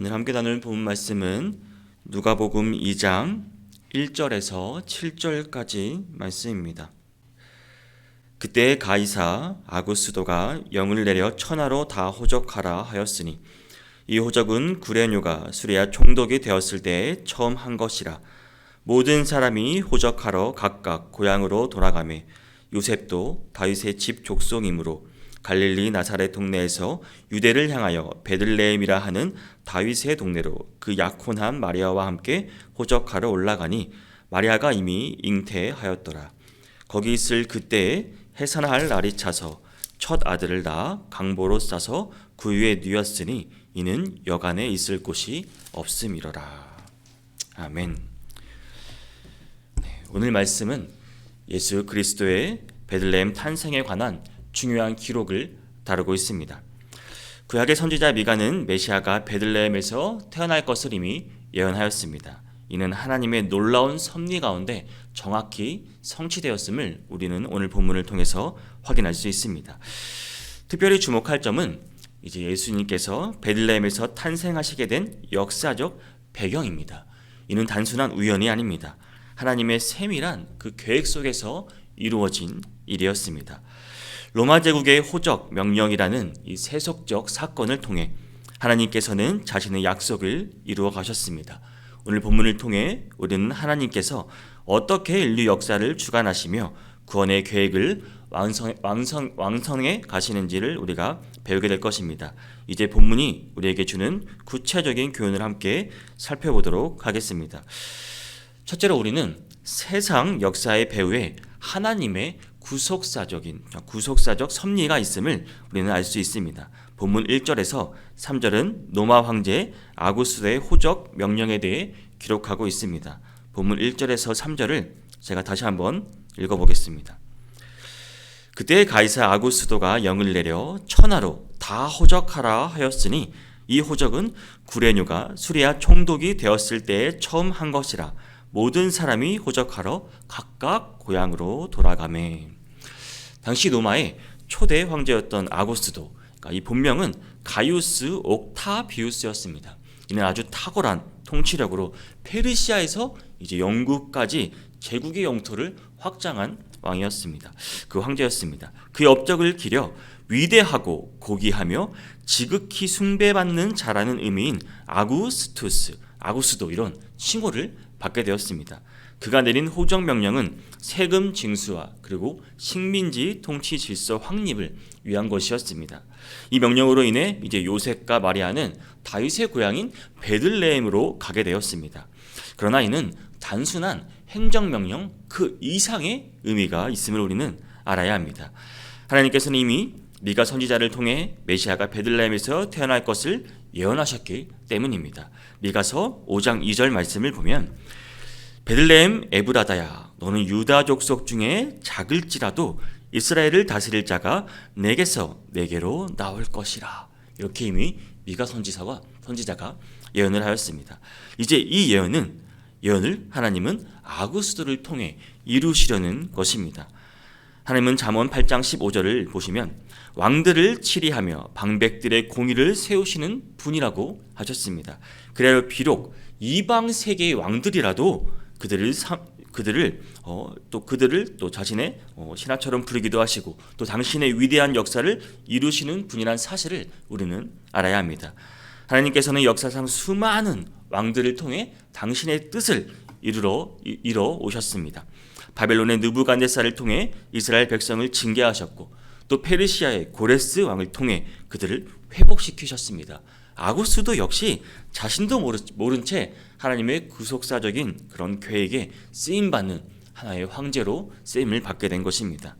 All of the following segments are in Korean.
오늘 함께 나눌 본 말씀은 누가복음 2장 1절에서 7절까지 말씀입니다. 그때 가이사 아구스도가 영을 내려 천하로 다 호적하라 하였으니 이 호적은 구레뇨가 수레아 총독이 되었을 때 처음 한 것이라 모든 사람이 호적하러 각각 고향으로 돌아가매 요셉도 다윗의 집 족속이므로 갈릴리 나사렛 동네에서 유대를 향하여 베들레헴이라 하는 다윗의 동네로 그 약혼한 마리아와 함께 호적하러 올라가니 마리아가 이미 잉태하였더라. 거기 있을 그때에 해산할 날이 차서 첫 아들을 낳아 강보로 싸서 구유에 누였으니 이는 여간에 있을 곳이 없음이로라. 아멘. 네, 오늘 말씀은 예수 그리스도의 베들레헴 탄생에 관한 중요한 기록을 다루고 있습니다. 구약의 선지자 미가는 메시아가 베들레헴에서 태어날 것을 이미 예언하였습니다. 이는 하나님의 놀라운 섭리 가운데 정확히 성취되었음을 우리는 오늘 본문을 통해서 확인할 수 있습니다. 특별히 주목할 점은 이제 예수님께서 베들레헴에서 탄생하시게 된 역사적 배경입니다. 이는 단순한 우연이 아닙니다. 하나님의 세밀한 그 계획 속에서 이루어진 일이었습니다. 로마 제국의 호적 명령이라는 이 세속적 사건을 통해 하나님께서는 자신의 약속을 이루어 가셨습니다. 오늘 본문을 통해 우리는 하나님께서 어떻게 인류 역사를 주관하시며 구원의 계획을 완성, 완성, 완성해 가시는지를 우리가 배우게 될 것입니다. 이제 본문이 우리에게 주는 구체적인 교훈을 함께 살펴보도록 하겠습니다. 첫째로 우리는 세상 역사의 배후에 하나님의 구속사적인 구속사적 섭리가 있음을 우리는 알 수 있습니다. 본문 1절에서 3절은 노마 황제 아구스의 호적 명령에 대해 기록하고 있습니다. 본문 1절에서 3절을 제가 다시 한번 읽어보겠습니다. 그때 가이사 아구스도가 영을 내려 천하로 다 호적하라 하였으니 이 호적은 구레뇨가 수리아 총독이 되었을 때에 처음 한 것이라 모든 사람이 호적하러 각각 고향으로 돌아가매. 당시 로마의 초대 황제였던 아고스도, 그러니까 이 본명은 가이우스 옥타비우스였습니다. 이는 아주 탁월한 통치력으로 페르시아에서 이제 영국까지 제국의 영토를 확장한 왕이었습니다. 그 황제였습니다. 그의 업적을 기려 위대하고 고귀하며 지극히 숭배받는 자라는 의미인 아구스투스, 아구스도 이런 칭호를 받게 되었습니다. 그가 내린 호적 명령은 세금 징수와 그리고 식민지 통치 질서 확립을 위한 것이었습니다. 이 명령으로 인해 이제 요셉과 마리아는 다윗의 고향인 베들레헴으로 가게 되었습니다. 그러나 이는 단순한 행정 명령 그 이상의 의미가 있음을 우리는 알아야 합니다. 하나님께서는 이미 미가 선지자를 통해 메시아가 베들레헴에서 태어날 것을 예언하셨기 때문입니다. 미가서 5장 2절 말씀을 보면 베들레헴 에브라다야 너는 유다 족속 중에 작을지라도 이스라엘을 다스릴 자가 내게서 내게로 나올 것이라. 이렇게 이미 미가 선지사와 선지자가 예언을 하였습니다. 이제 이 예언은 예언을 하나님은 아구스도를 통해 이루시려는 것입니다. 하나님은 잠언 8장 15절을 보시면 왕들을 치리하며 방백들의 공의를 세우시는 분이라고 하셨습니다. 그래야 비록 이방 세계의 왕들이라도 그들을 삼, 그들을 어, 또 그들을 또 자신의 어, 신하처럼 부르기도 하시고 또 당신의 위대한 역사를 이루시는 분이란 사실을 우리는 알아야 합니다. 하나님께서는 역사상 수많은 왕들을 통해 당신의 뜻을 이루러 이뤄 오셨습니다. 바벨론의 느부갓네살을 통해 이스라엘 백성을 징계하셨고 또 페르시아의 고레스 왕을 통해 그들을 회복시키셨습니다. 아고스도 역시 자신도 모른 채 하나님의 구속사적인 그런 계획에 쓰임 받는 하나의 황제로 쓰임을 받게 된 것입니다.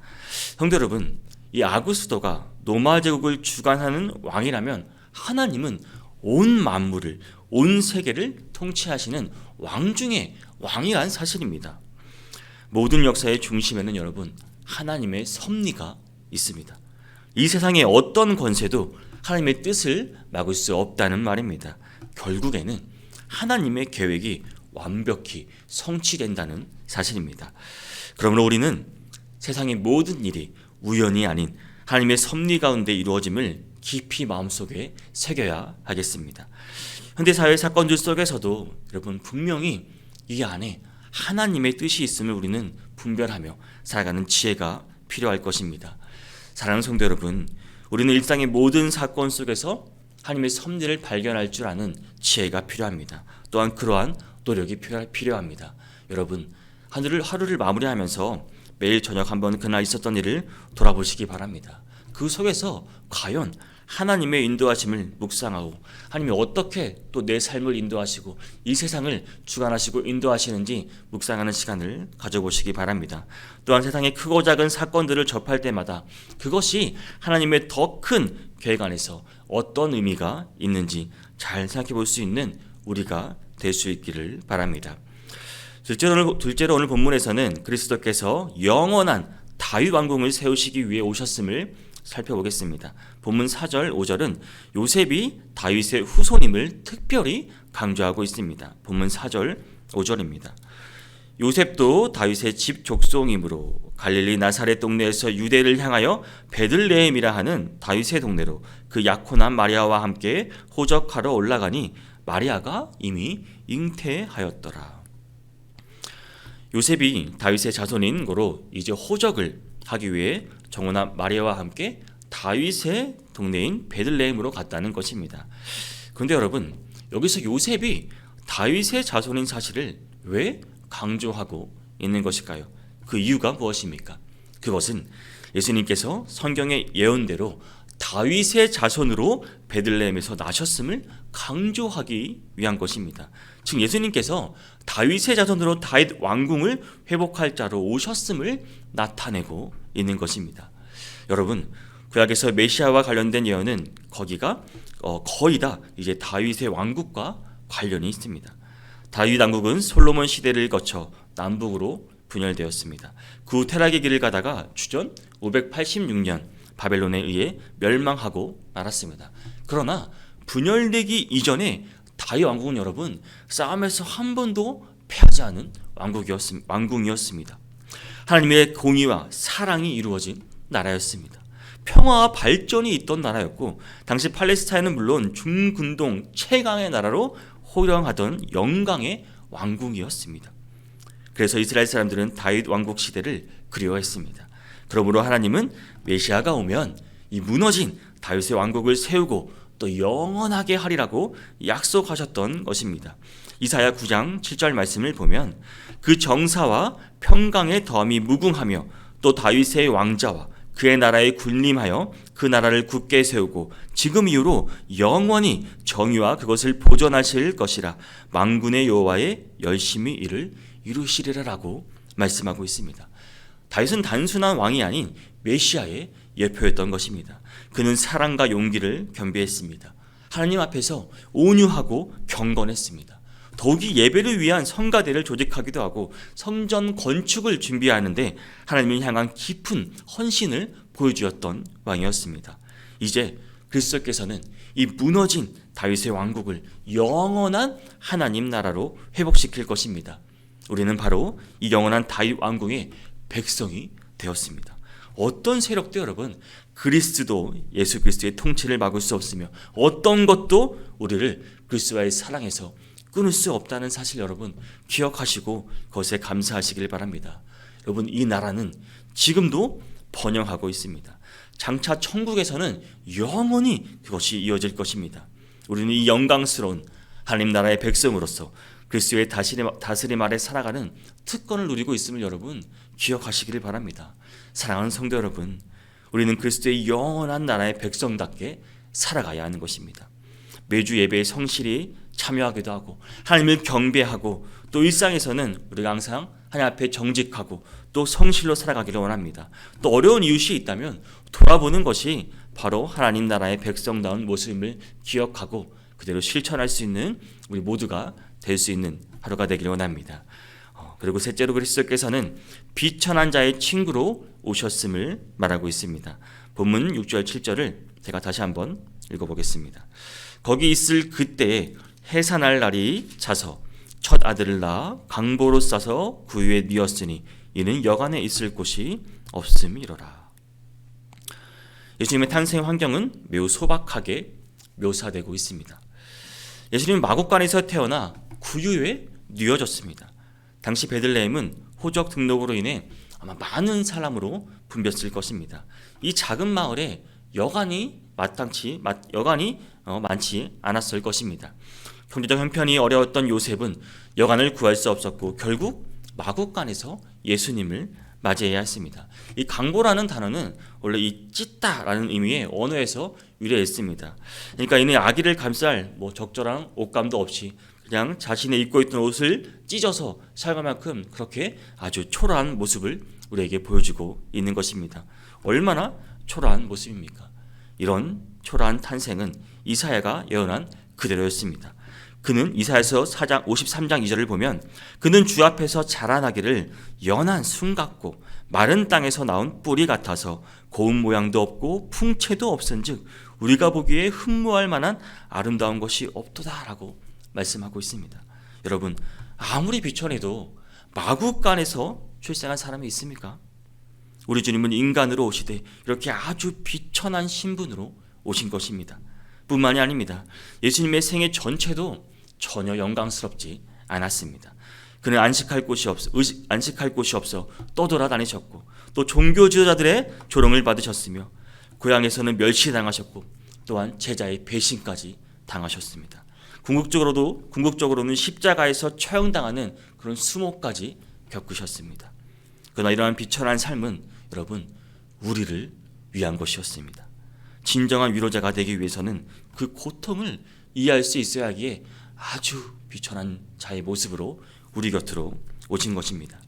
형제 여러분, 이 아구스도가 노마 제국을 주관하는 왕이라면 하나님은 온 만물을 온 세계를 통치하시는 왕 중의 왕이란 사실입니다. 모든 역사의 중심에는 여러분 하나님의 섭리가 있습니다. 이 세상의 어떤 권세도 하나님의 뜻을 막을 수 없다는 말입니다. 결국에는 하나님의 계획이 완벽히 성취된다는 사실입니다. 그러므로 우리는 세상의 모든 일이 우연이 아닌 하나님의 섭리 가운데 이루어짐을 깊이 마음속에 새겨야 하겠습니다. 현대 사회 사건들 속에서도 여러분 분명히 이 안에 하나님의 뜻이 있음을 우리는 분별하며 살아가는 지혜가 필요할 것입니다. 사랑하는 성도 여러분, 우리는 일상의 모든 사건 속에서 하나님의 섭리를 발견할 줄 아는 지혜가 필요합니다. 또한 그러한 노력이 필요합니다. 여러분, 하늘을 하루를 마무리하면서 매일 저녁 한번 그날 있었던 일을 돌아보시기 바랍니다. 그 속에서 과연 하나님의 인도하심을 묵상하고 하나님이 어떻게 또 내 삶을 인도하시고 이 세상을 주관하시고 인도하시는지 묵상하는 시간을 가져보시기 바랍니다. 또한 세상의 크고 작은 사건들을 접할 때마다 그것이 하나님의 더 큰 계획 안에서 어떤 의미가 있는지 잘 생각해 볼 수 있는 우리가 될 수 있기를 바랍니다. 둘째로, 둘째로 오늘 본문에서는 그리스도께서 영원한 다윗 왕궁을 세우시기 위해 오셨음을 살펴보겠습니다. 본문 4절, 5절은 요셉이 다윗의 후손임을 특별히 강조하고 있습니다. 본문 4절, 5절입니다. 요셉도 다윗의 집 족속이므로 갈릴리 나사렛 동네에서 유대를 향하여 베들레헴이라 하는 다윗의 동네로 그 약혼한 마리아와 함께 호적하러 올라가니 마리아가 이미 잉태하였더라. 요셉이 다윗의 자손인 고로 이제 호적을 하기 위해 정원아 마리아와 함께 다윗의 동네인 베들레헴으로 갔다는 것입니다. 그런데 여러분 여기서 요셉이 다윗의 자손인 사실을 왜 강조하고 있는 것일까요? 그 이유가 무엇입니까? 그것은 예수님께서 성경의 예언대로 다윗의 자손으로 베들레헴에서 나셨음을 강조하기 위한 것입니다. 즉 예수님께서 다윗의 자손으로 다윗 왕궁을 회복할 자로 오셨음을 나타내고 있는 것입니다. 여러분 구약에서 메시아와 관련된 예언은 거기가 어, 거의 다 이제 다윗의 왕국과 관련이 있습니다. 다윗 왕국은 솔로몬 시대를 거쳐 남북으로 분열되었습니다. 그 테락의 길을 가다가 주전 586년 바벨론에 의해 멸망하고 말았습니다. 그러나 분열되기 이전에 다윗 왕국은 여러분 싸움에서 한 번도 패하지 않은 왕국이었습, 왕궁이었습니다. 하나님의 공의와 사랑이 이루어진 나라였습니다. 평화와 발전이 있던 나라였고 당시 팔레스타인은 물론 중근동 최강의 나라로 호령하던 영광의 왕궁이었습니다. 그래서 이스라엘 사람들은 다윗 왕국 시대를 그리워했습니다. 그러므로 하나님은 메시아가 오면 이 무너진 다윗의 왕국을 세우고 또 영원하게 하리라고 약속하셨던 것입니다. 이사야 9장 7절 말씀을 보면 그 정사와 평강의 덤이 무궁하며 또 다윗의 왕자와 그의 나라에 군림하여 그 나라를 굳게 세우고 지금 이후로 영원히 정의와 그것을 보존하실 것이라 망군의 여호와의 열심히 이를 이루시리라라고 말씀하고 있습니다. 다윗은 단순한 왕이 아닌 메시아의 예표였던 것입니다. 그는 사랑과 용기를 겸비했습니다. 하나님 앞에서 온유하고 경건했습니다. 더욱이 예배를 위한 성가대를 조직하기도 하고 성전 건축을 준비하는데 하나님을 향한 깊은 헌신을 보여주었던 왕이었습니다. 이제 그리스도께서는 이 무너진 다윗의 왕국을 영원한 하나님 나라로 회복시킬 것입니다. 우리는 바로 이 영원한 다윗 왕궁의 백성이 되었습니다. 어떤 세력도 여러분 그리스도 예수 그리스도의 통치를 막을 수 없으며 어떤 것도 우리를 그리스도와의 사랑에서 끊을 수 없다는 사실 여러분 기억하시고 그것에 감사하시길 바랍니다. 여러분 이 나라는 지금도 번영하고 있습니다. 장차 천국에서는 영원히 그것이 이어질 것입니다. 우리는 이 영광스러운 하나님 나라의 백성으로서 그리스도의 다스림 아래 살아가는 특권을 누리고 있음을 여러분 기억하시기를 바랍니다. 사랑하는 성도 여러분, 우리는 그리스도의 영원한 나라의 백성답게 살아가야 하는 것입니다. 매주 예배에 성실히 참여하기도 하고 하나님을 경배하고 또 일상에서는 우리가 항상 하나님 앞에 정직하고 또 성실로 살아가기를 원합니다. 또 어려운 이웃이 있다면 돌아보는 것이 바로 하나님 나라의 백성다운 모습임을 기억하고 그대로 실천할 수 있는 우리 모두가 될 수 있는 하루가 되기를 원합니다. 어, 그리고 셋째로 그리스도께서는 비천한 자의 친구로 오셨음을 말하고 있습니다. 본문 6절 7절을 제가 다시 한번 읽어보겠습니다. 거기 있을 그때에 해산할 날이 차서 첫 아들을 낳아 강보로 싸서 구유에 뉘었으니 이는 여간에 있을 곳이 없음이로라. 예수님의 탄생 환경은 매우 소박하게 묘사되고 있습니다. 예수님은 마곡간에서 태어나 구유에 뉘어졌습니다. 당시 베들레헴은 호적 등록으로 인해 아마 많은 사람으로 붐볐을 것입니다. 이 작은 마을에 여간이 마땅치 여간이 어, 많지 않았을 것입니다. 경제적 형편이 어려웠던 요셉은 여간을 구할 수 없었고 결국 마국간에서 예수님을 맞이해야 했습니다. 이 강보라는 단어는 원래 이 찢다라는 의미의 언어에서 유래했습니다. 그러니까 이는 아기를 감쌀 뭐 적절한 옷감도 없이 그냥 자신의 입고 있던 옷을 찢어서 사용할 만큼 그렇게 아주 초라한 모습을 우리에게 보여주고 있는 것입니다. 얼마나 초라한 모습입니까? 이런 초라한 탄생은 이사야가 예언한 그대로였습니다. 그는 이사야서 4장 53장 2절을 보면 그는 주 앞에서 자라나기를 연한 순 같고 마른 땅에서 나온 뿌리 같아서 고운 모양도 없고 풍채도 없은즉 우리가 보기에 흠모할 만한 아름다운 것이 없도다라고 말씀하고 있습니다. 여러분 아무리 비천해도 마국간에서 출생한 사람이 있습니까? 우리 주님은 인간으로 오시되 이렇게 아주 비천한 신분으로 오신 것입니다. 뿐만이 아닙니다. 예수님의 생애 전체도 전혀 영광스럽지 않았습니다. 그는 안식할 곳이 없어 안식할 곳이 없어 떠돌아다니셨고 또 종교 지도자들의 조롱을 받으셨으며 고향에서는 멸시당하셨고 또한 제자의 배신까지 당하셨습니다. 궁극적으로도 궁극적으로는 십자가에서 처형당하는 그런 수모까지 겪으셨습니다. 그러나 이러한 비천한 삶은 여러분 우리를 위한 것이었습니다. 진정한 위로자가 되기 위해서는 그 고통을 이해할 수 있어야 하기에 아주 비천한 자의 모습으로 우리 곁으로 오신 것입니다.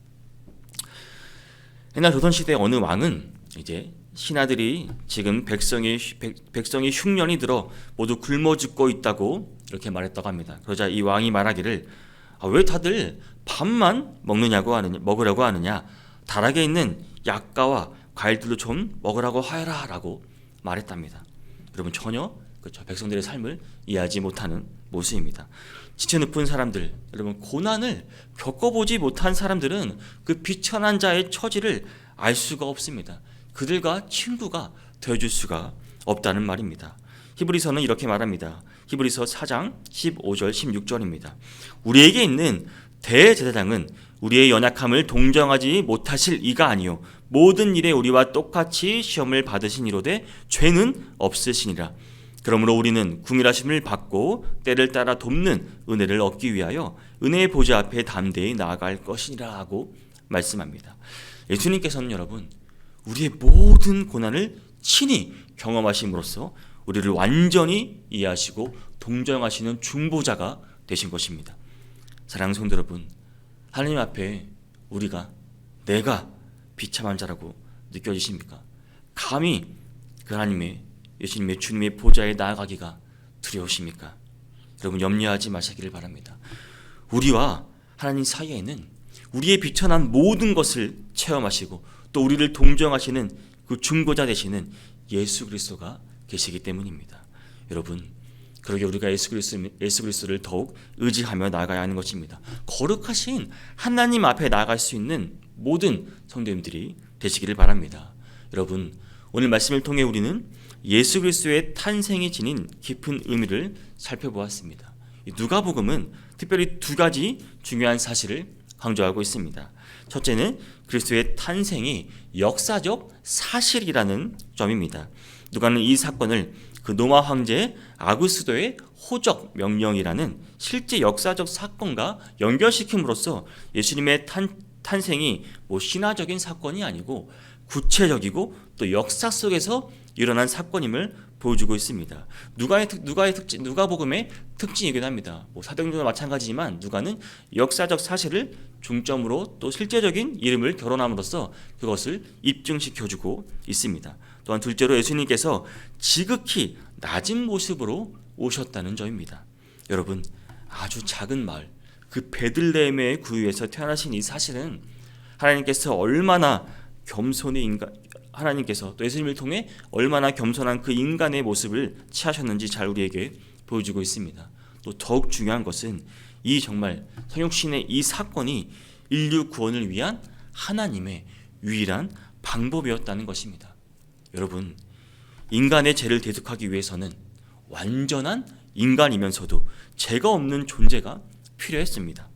옛날 조선 시대 어느 왕은 이제 신하들이 지금 백성이 백, 성이 흉년이 들어 모두 굶어 죽고 있다고 이렇게 말했다고 합니다. 그러자 이 왕이 말하기를 아, 왜 다들 밥만 먹느냐고 하느냐 먹으려고 하느냐 다락에 있는 약과와 과일들도 좀 먹으라고 하여라라고 말했답니다. 여러분 전혀 그렇죠 백성들의 삶을 이해하지 못하는 모습입니다. 지체 높은 사람들, 여러분 고난을 겪어보지 못한 사람들은 그 비천한 자의 처지를 알 수가 없습니다. 그들과 친구가 되어줄 수가 없다는 말입니다. 히브리서는 이렇게 말합니다. 히브리서 4장 15절 16절입니다. 우리에게 있는 대제사장은 우리의 연약함을 동정하지 못하실 이가 아니요 모든 일에 우리와 똑같이 시험을 받으신 이로되 죄는 없으시니라. 그러므로 우리는 궁일하심을 받고 때를 따라 돕는 은혜를 얻기 위하여 은혜의 보좌 앞에 담대히 나아갈 것이라 하고 말씀합니다. 예수님께서는 여러분 우리의 모든 고난을 친히 경험하심으로써 우리를 완전히 이해하시고 동정하시는 중보자가 되신 것입니다. 사랑하는 성도 여러분, 하나님 앞에 우리가 내가 비참한 자라고 느껴지십니까? 감히 그 하나님의 예수님의 주님의 보좌에 나아가기가 두려우십니까? 여러분 염려하지 마시기를 바랍니다. 우리와 하나님 사이에는 우리의 비천한 모든 것을 체험하시고 또 우리를 동정하시는 그 중보자 되시는 예수 그리스도가 계시기 때문입니다. 여러분 그러게 우리가 예수 그리스도 예수 그리스도를 더욱 의지하며 나아가야 하는 것입니다. 거룩하신 하나님 앞에 나아갈 수 있는 모든 성도님들이 되시기를 바랍니다. 여러분 오늘 말씀을 통해 우리는 예수 그리스도의 탄생이 지닌 깊은 의미를 살펴보았습니다. 누가복음은 특별히 두 가지 중요한 사실을 강조하고 있습니다. 첫째는 그리스도의 탄생이 역사적 사실이라는 점입니다. 누가는 이 사건을 그 노마 황제 아구스도의 호적 명령이라는 실제 역사적 사건과 연결시킴으로써 예수님의 탄, 탄생이 뭐 신화적인 사건이 아니고 구체적이고 또 역사 속에서 일어난 사건임을 보여주고 있습니다. 누가의 특, 누가의 특징, 누가복음의 특징이기도 합니다. 뭐 사도행전도 마찬가지지만 누가는 역사적 사실을 중점으로 또 실제적인 이름을 결혼함으로써 그것을 입증시켜주고 있습니다. 또한 둘째로 예수님께서 지극히 낮은 모습으로 오셨다는 점입니다. 여러분 아주 작은 마을 그 베들레헴의 구유에서 태어나신 이 사실은 하나님께서 얼마나 겸손의 인간 하나님께서 또 예수님을 통해 얼마나 겸손한 그 인간의 모습을 취하셨는지 잘 우리에게 보여주고 있습니다. 또 더욱 중요한 것은 이 정말 성육신의 이 사건이 인류 구원을 위한 하나님의 유일한 방법이었다는 것입니다. 여러분, 인간의 죄를 대속하기 위해서는 완전한 인간이면서도 죄가 없는 존재가 필요했습니다.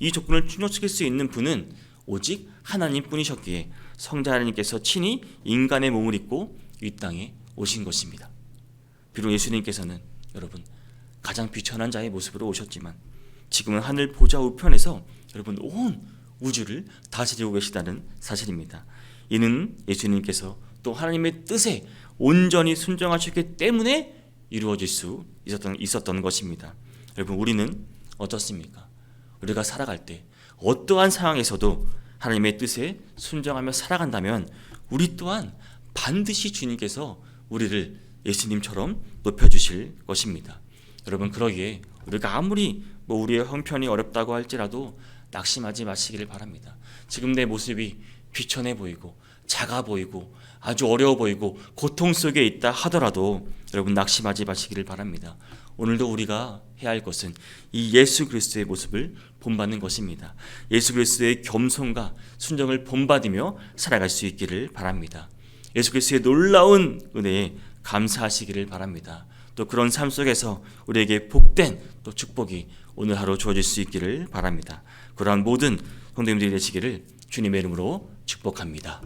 이 조건을 충족시킬 수 있는 분은 오직 하나님뿐이셨기에 성자 하나님께서 친히 인간의 몸을 입고 이 땅에 오신 것입니다. 비록 예수님께서는 여러분 가장 비천한 자의 모습으로 오셨지만 지금은 하늘 보좌 우편에서 여러분 온 우주를 다스리고 계시다는 사실입니다. 이는 예수님께서 또 하나님의 뜻에 온전히 순종하셨기 때문에 이루어질 수 있었던, 있었던 것입니다. 여러분 우리는 어떻습니까? 우리가 살아갈 때 어떠한 상황에서도 하나님의 뜻에 순종하며 살아간다면 우리 또한 반드시 주님께서 우리를 예수님처럼 높여주실 것입니다. 여러분 그러기에 우리가 아무리 뭐 우리의 형편이 어렵다고 할지라도 낙심하지 마시기를 바랍니다. 지금 내 모습이 비천해 보이고 작아 보이고 아주 어려워 보이고 고통 속에 있다 하더라도 여러분 낙심하지 마시기를 바랍니다. 오늘도 우리가 해야 할 것은 이 예수 그리스도의 모습을 본받는 것입니다. 예수 그리스도의 겸손과 순정을 본받으며 살아갈 수 있기를 바랍니다. 예수 그리스도의 놀라운 은혜에 감사하시기를 바랍니다. 또 그런 삶 속에서 우리에게 복된 또 축복이 오늘 하루 주어질 수 있기를 바랍니다. 그러한 모든 성도님들이 되시기를 주님의 이름으로 축복합니다.